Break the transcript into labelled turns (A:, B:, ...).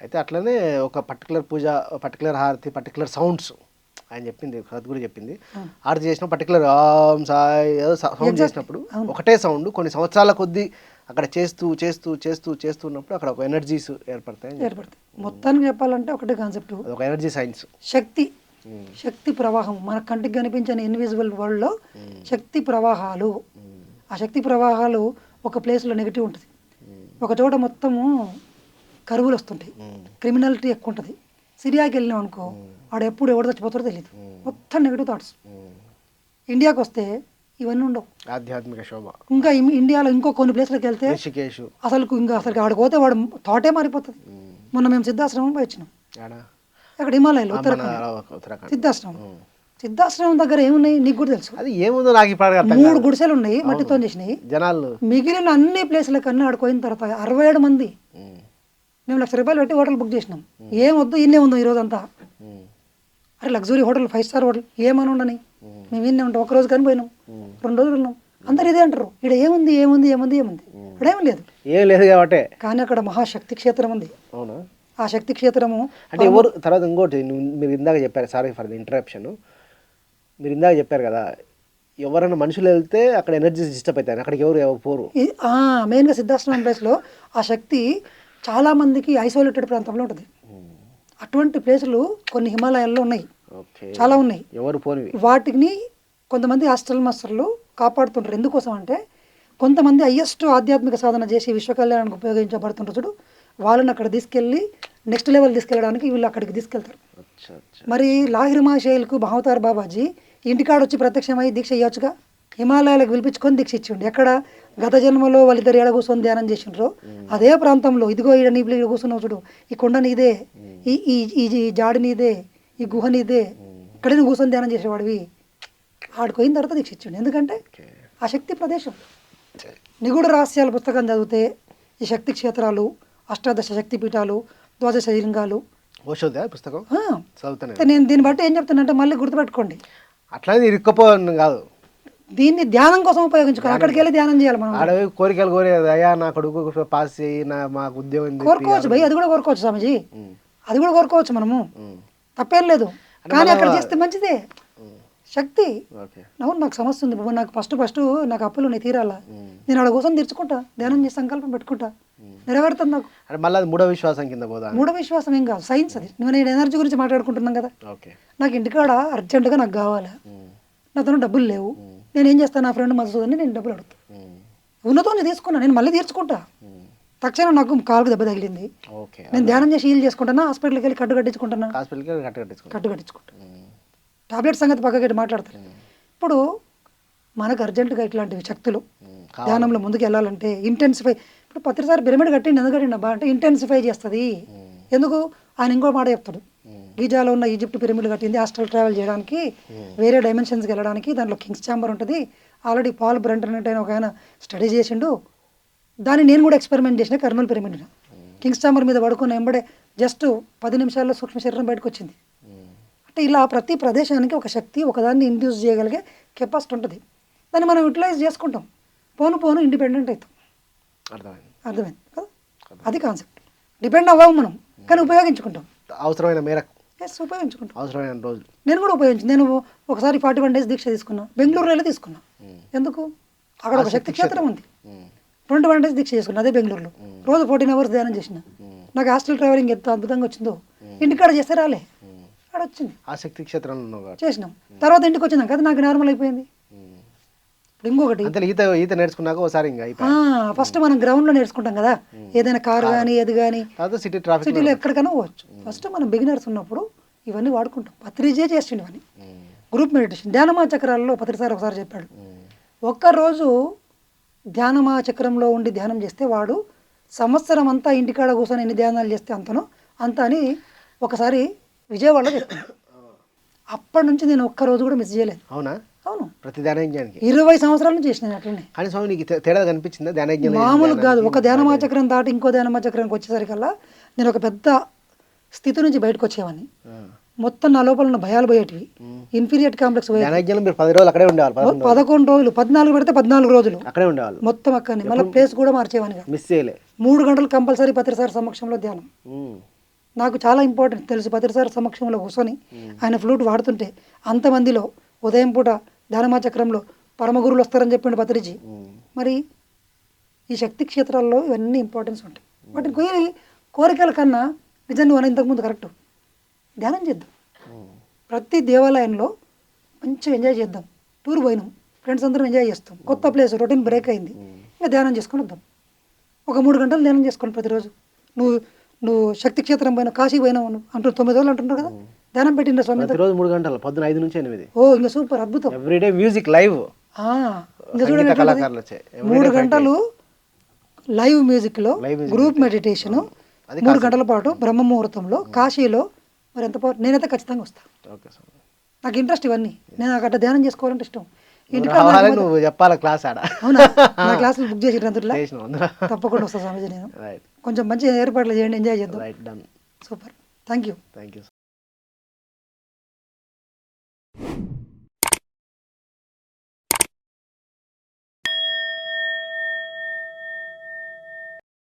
A: అయితే అట్లనే ఒక పర్టికులర్ పూజ పర్టికులర్ హారతి పర్టికులర్ సౌండ్స్ ఆయన చెప్పింది సద్గురు చెప్పింది. హారతి చేసిన పర్టికులర్ ఆం సాయి ఏదో సౌండ్ చేసినప్పుడు ఒకటే సౌండ్ కొన్ని సంవత్సరాల కొద్దీ అక్కడ చేస్తూ చేస్తూ చేస్తూ చేస్తున్నప్పుడు అక్కడ ఒక ఎనర్జీస్ ఏర్పడతాయి
B: ఏర్పడుతుంది మొత్తానికి చెప్పాలంటే ఒకటే కాన్సెప్ట్
A: అదొక ఎనర్జీ సైన్స్
B: శక్తి శక్తి ప్రవాహం. మన కంటికి కనిపించని ఇన్విజిబుల్ వరల్డ్లో శక్తి ప్రవాహాలు. ఆ శక్తి ప్రవాహాలు ఒక ప్లేస్లో నెగిటివ్ ఉంటుంది. ఒక చోట మొత్తము కరువులు వస్తుంటాయి క్రిమినాలిటీ ఎక్కువ ఉంటుంది సిరియాకి వెళ్ళినాం అనుకో ఆడ ఎప్పుడు ఎవరు చచ్చిపోతారో తెలియదు మొత్తం నెగిటివ్ థాట్స్ ఇండియాకి వస్తే ఇవన్నీ ఉండవు.
A: ఆధ్యాత్మిక శోభ.
B: ఇంకా ఇండియాలో ఇంకో కొన్ని ప్లేస్లకు వెళ్తే అసలు ఇంకా అసలు ఆడికి పోతే వాడు థాటే మారిపోతుంది. మొన్న మేము సిద్ధాశ్రమం పోయి వచ్చినాం. అక్కడ హిమాలయాలు ఉత్తరాఖండ్. సిద్ధాశ్రమం. సిద్ధాశ్రమం దగ్గర ఏమున్నాయి? నీకు కూడా తెలుసు.
A: అది ఏముందో నాకు ఇప్పుడు
B: మూడు గుడిసెలు ఉన్నాయి మట్టితో చేసినాయి.
A: జనాలు.
B: మిగిలిన అన్ని ప్లేసులకు అన్నీ ఆడుకోయిన తర్వాత అరవై ఏడు మంది మేము లక్ష రూపాయలు పెట్టి హోటల్ బుక్ చేసినాం. ఏం వద్దు ఇన్నే ఉందో ఈరోజు అంతా అరే luxury hotel five star hotel ఏమని ఉండని. మేము ఇన్నే ఉంటాం ఒక రోజు కానీ పోయినాం రెండు రోజులు ఉన్నాం. అందరు ఇదే అంటారు. ఇక్కడ ఏముంది ఏముంది ఏముంది ఏముంది? ఇక్కడ ఏం లేదు.
A: ఏం లేదు కాబట్టి.
B: కానీ అక్కడ మహాశక్తి క్షేత్రం ఉంది.
A: అవునా?
B: ఆ శక్తి క్షేత్రము
A: అంటే ఎవరు తర్వాత ఇంకోటి మీరు ఇందాక చెప్పారు సారీ ఫర్ ది ఇంటరప్షన్ మీరు ఇందాక చెప్పారు కదా ఎవరైనా మనుషులు వెళ్తే అక్కడ ఎనర్జీస్ డిస్టర్బ్ అవుతాయి అక్కడికి ఎవరు పోరు.
B: ఈ- మెయిన్గా సిద్ధాశ్రమం ప్లేస్లో ఆ శక్తి చాలా మందికి ఐసోలేటెడ్ ప్రాంతంలో ఉంటుంది. అటువంటి ప్లేసులు కొన్ని హిమాలయాల్లో ఉన్నాయి. చాలా ఉన్నాయి.
A: ఎవరు
B: వాటిని కొంతమంది హాస్టల్ మాస్టర్లు కాపాడుతుంటారు. ఎందుకోసం అంటే కొంతమంది హయ్యెస్ట్ ఆధ్యాత్మిక సాధన చేసి విశ్వ కళ్యాణానికి ఉపయోగించబడుతుంటారు చూడు. వాళ్ళని అక్కడ తీసుకెళ్ళి నెక్స్ట్ లెవెల్ తీసుకెళ్ళడానికి వీళ్ళు అక్కడికి తీసుకెళ్తారు. మరి లాహిర్ షేల్కు బహవతార్ బాబాజీ ఇంటికాడ వచ్చి ప్రత్యక్షమై దీక్ష ఇవ్వచ్చుగా హిమాలయాలకు పిలిపించుకొని దీక్ష ఇచ్చిండు ఎక్కడ? గత జన్మలో వాళ్ళిద్దరు ఏడ కూర్చొని ధ్యానం చేసిండ్రో? అదే ప్రాంతంలో. ఇదిగో ఈడ నీ కూర్చున్నావు చూడు. ఈ కొండ నీదే. ఈ ఈ ఈ ఈ జాడి నీదే. ఈ గుహ నీదే. ఇక్కడే నువ్వు కూర్చొని ధ్యానం చేసేవాడివి. ఆడిపోయిన తర్వాత దీక్ష ఇచ్చిండు ఎందుకంటే ఆ శక్తి ప్రదేశం. నిగూఢ రహస్యాల పుస్తకం చదివితే ఈ శక్తి క్షేత్రాలు అష్టాదశ శక్తి పీఠాలు ద్వాదశ లింగాలు.
A: ఓషోదా పుస్తకం?
B: నేను దీన్ని బట్టి ఏం చెప్తానంటే మళ్ళీ గుర్తుపెట్టుకోండి.
A: అట్లానే ఇరుక్కపోను కాదు.
B: దీన్ని ధ్యానం కోసం ఉపయోగించుకోవాలి. అక్కడికి వెళ్ళి ధ్యానం చేయాలి మనం.
A: ఆడవి కోరికలు కోరేది అయ్యా నా కొడుకు పాస్ చేయి నా మాకు ఉద్యోగం.
B: కోరుకోవచ్చు భయ్ అది కూడా కోరుకోవచ్చు స్వామిజీ. అది కూడా కోరుకోవచ్చు మనము. తప్పేం లేదు. కానీ అక్కడ చేస్తే మంచిదే. శక్తి. అవును నాకు సమస్య ఉంది బాబు. నాకు ఫస్ట్ ఫస్ట్ నాకు అప్పులు నేను తీరాలా. నేను అక్కడ కోసం తీర్చుకుంటా. ధ్యానం చేసి సంకల్పం పెట్టుకుంటా. నెరవేరుతుంది నాకు.
A: అంటే మళ్ళీ మూడో విశ్వాసం కింద పోదా?
B: మూఢ విశ్వాసం ఏం కాదు. సైన్స్ అది. నువ్వు నేను ఎనర్జీ గురించి మాట్లాడుకుంటున్నాం కదా. నాకు ఇంటికాడ అర్జెంటుగా నాకు కావాలి? నాతో డబ్బులు లేవు. నేను ఏం చేస్తాను నా ఫ్రెండ్ మధుసూదని నేను డబ్బులు అడుగుతాను
A: ఉమ్,
B: ఉన్నతో నేను తీసుకున్నా నేను మళ్ళీ తీర్చుకుంటా. తక్షణం నాకు కాలుకు దెబ్బ తగిలింది. నేను ధ్యానం చేసి హీల్ చేసుకుంటానా హాస్పిటల్కి వెళ్ళి కట్టు కట్టించుకుంటానా?
A: కట్ట కట్టించుకో
B: కట్టు కట్టించుకుంటా. టాబ్లెట్ సంగతి పక్కకి మాట్లాడతారు ఇప్పుడు మనకు అర్జెంటుగా ఇట్లాంటివి శక్తులు ధ్యానంలో ముందుకు వెళ్ళాలంటే ఇంటెన్సిఫై ఇప్పుడు ప్రతిసారి పిరమిడ్ కట్టిండి ఎందుకు కట్టిండి అబ్బా అంటే ఇంటెన్సిఫై చేస్తుంది. ఎందుకు? ఆయన ఇంకో మాట చెప్తాడు. గీజాలో ఉన్న ఈజిప్ట్ పిరమిడ్ కట్టింది హాస్టల్ ట్రావెల్ చేయడానికి వేరే డైమెన్షన్స్కి వెళ్ళడానికి దాంట్లో కింగ్స్ ఛాంబర్ ఉంటుంది. ఆల్రెడీ పాల్ బ్రంటన్ అయిన ఒక ఆయన స్టడీ చేసిండు. దాన్ని నేను కూడా ఎక్స్పెరిమెంట్ చేసిన కర్నూలు పిరమిడ్ కింగ్స్ ఛాంబర్ మీద పడుకున్న ఎంబడే జస్ట్ పది నిమిషాల్లో సూక్ష్మ శరీరం బయటకు వచ్చింది. అంటే ఇలా ప్రతి ప్రదేశానికి ఒక శక్తి ఒకదాన్ని ఇండ్యూస్ చేయగలిగే కెపాసిటీ ఉంటుంది. దాన్ని మనం యూటిలైజ్ చేసుకుంటాం. పోను పోను ఇండిపెండెంట్ అవుతాం.
A: అర్థమైంది.
B: అర్థమైంది కదా? అది కాన్సెప్ట్ డిపెండ్ అవ్వము మనం కానీ ఉపయోగించుకుంటాం.
A: అవసరమైన మేరకు
B: ఎస్ ఉపయోగించుకుంటాం.
A: అవసరమైన రోజులు.
B: నేను కూడా ఉపయోగించి నేను ఒకసారి ఫార్టీ వన్ డేస్ దీక్ష తీసుకున్నా. బెంగళూరులో వెళ్ళి తీసుకున్నా. ఎందుకు? అక్కడ ఒక శక్తి క్షేత్రం. ఉంది. ట్వంటీ వన్ డేస్ దీక్ష చేసుకున్నా అదే బెంగళూరులో. రోజు ఫోర్టీన్ అవర్స్ ధ్యానం చేసిన. నాకు హాస్టల్ ట్రావెలింగ్ ఎంత అద్భుతంగా వచ్చిందో. ఇంటికాడ చేస్తే రాలే. అక్కడ వచ్చింది
A: ఆ శక్తి క్షేత్రంలో
B: చేసినాం. తర్వాత ఇంటికి వచ్చినాం. కదా నాకు నార్మల్ అయిపోయింది. ఇంకొకటి.
A: అంతే ఈత ఈత నేర్చుకున్నాక ఒకసారి ఇంకా
B: ఫస్ట్ మనం గ్రౌండ్లో నేర్చుకుంటాం కదా. ఏదైనా కారు కానీ ఏది కానీ
A: సిటీ ట్రాఫిక్
B: సిటీలో ఎక్కడికైనా పోవచ్చు. ఫస్ట్ మనం బిగినర్స్ ఉన్నప్పుడు ఇవన్నీ వాడుకుంటాం. పత్రిజే చేసిండు ఇవన్నీ. గ్రూప్ మెడిటేషన్ ధ్యానమా చక్రాలలో పత్రిసారి ఒకసారి చెప్పాడు. ఒక్కరోజు ధ్యానమా చక్రంలో ఉండి ధ్యానం చేస్తే వాడు సంవత్సరం అంతా ఇంటికాడ కూర్చొని ఎన్ని ధ్యానాలు చేస్తే అంతనో అంత అని ఒకసారి విజయవాడలో చెప్పాను అప్పటి నుంచి నేను ఒక్క రోజు కూడా మిస్ చేయలేదు.
A: అవునా?
B: అవును.
A: ప్రతి ధ్యానజ్ఞానికి
B: ఇరవై సంవత్సరాల నుంచి చేసిన అట్లనే.
A: కానీ స్వామి నీకు తేడా కనిపించిందా? ధ్యానజ్ఞానం
B: మామూలు కాదు. ఒక ధ్యానమాచక్రం దాటి ఇంకో ధ్యానమాచక్రానికి వచ్చేసరికల్లా నేను ఒక పెద్ద స్థితి నుంచి బయటకు వచ్చేవాడిని మొత్తం నా లోపల ఉన్న భయాలు పోయేటివి. ఇన్ఫీరియట్ కాంప్లెక్స్
A: అక్కడే పదకొండు రోజులు.
B: పద్నాలుగు పెడితే పద్నాలుగు రోజులు.
A: అక్కడే ఉండేవాళ్ళు.
B: మొత్తం అక్కడనే. మళ్ళీ ప్లేస్ కూడా మార్చేవానిగా
A: మిస్ చేయలే.
B: మూడు గంటలు కంపల్సరీ పత్రిసారి సమక్షంలో ధ్యానం. నాకు చాలా ఇంపార్టెంట్ తెలుసు. పత్రిసారి సమక్షంలో కూర్చొని ఆయన ఫ్లూట్ వాడుతుంటే అంతమందిలో ఉదయం పూట ధ్యానమా చక్రంలో పరమగురువులు వస్తారని చెప్పిండు పత్రిజీ మరి ఈ శక్తి క్షేత్రాల్లో ఇవన్నీ ఇంపార్టెన్స్ ఉంటాయి. వాటిని పోయి కోరికల కన్నా నిజంగా మనం ఇంతకుముందు కరెక్ట్ ధ్యానం చేద్దాం. ప్రతి దేవాలయంలో మంచిగా ఎంజాయ్ చేద్దాం. టూర్ పోయినాం. ఫ్రెండ్స్ అందరం ఎంజాయ్ చేస్తాం. కొత్త ప్లేస్ రొటీన్ బ్రేక్ అయింది. ఇంకా ధ్యానం చేసుకొని వద్దాం. ఒక మూడు గంటలు ధ్యానం చేసుకోండి ప్రతిరోజు. నువ్వు నువ్వు శక్తి క్షేత్రం పోయినా కాశీ పోయినావు నువ్వు అంటూ తొమ్మిది రోజులు అంటున్నారు కదా. ధ్యానం పెట్టిండ్రా స్వామి
A: ప్రతిరోజు మూడు గంటలు పొద్దున ఐదు నుంచి ఎనిమిది.
B: ఓ ఇంకా సూపర్ అద్భుతం.
A: Everyday music live? కళాకారులు వచ్చాయి.
B: మూడు. గంటలు లైవ్
A: మ్యూజిక్లో
B: గ్రూప్ మెడిటేషన్ మూడు గంటల పాటు బ్రహ్మ ముహూర్తంలో కాశీలో మరి ఎంత పవర్ నేనైతే ఖచ్చితంగా వస్తాను నాకు ఇంట్రెస్ట్ ఇవన్నీ. నేను నాకు అట్లా ధ్యానం చేసుకోవాలంటే ఇష్టం.
A: నువ్వు చెప్పాలి క్లాస్ ఆడ.
B: అవునా? నా క్లాసులు బుక్ చేసి అందులో? తప్పకుండా వస్తా స్వామీజీ నేను. కొంచెం మంచి ఏర్పాట్లు చేయండి ఎంజాయ్ చేద్దాం. Super. Thank you
A: thank you